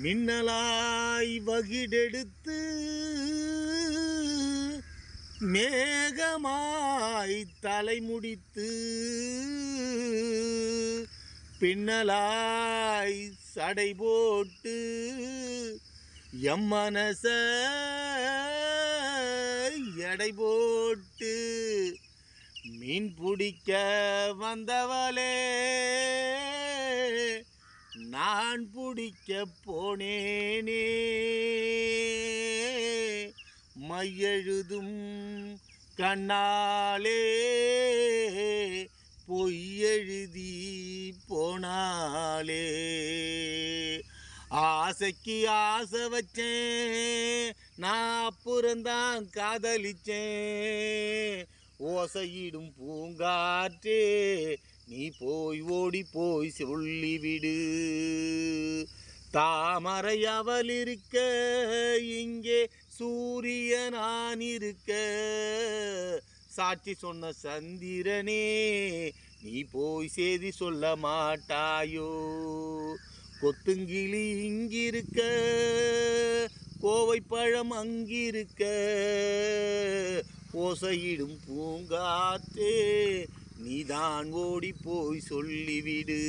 மின்னலாய் வகிடெடுத்து மேகமாய் தலைமுடித்து பின்னலாய் சடை போட்டு எம்மனச எடை போட்டு மீன் பிடிக்க வந்தவளே. குடிக்க போனேனே மையெழுதும் கண்ணாலே பொய்யெழுதி போனாலே. ஆசைக்கு ஆசை வச்சேன் நான் அப்புறம்தான் காதலிச்சேன். ஓசையிடும் பூங்காற்றே நீ போய் ஓடி போய் சொல்லிவிடு. தாமரை அவள் இருக்க இங்கே சூரிய நான் இருக்க சாட்சி சொன்ன சந்திரனே நீ போய் செய்தி சொல்ல மாட்டாயோ? கொத்துங்கிளி இங்கிருக்க கோவை பழம் அங்கிருக்க. ஓசையிடும் பூங்காத்தே நீதான் ஓடி போய் சொல்லிவிடு.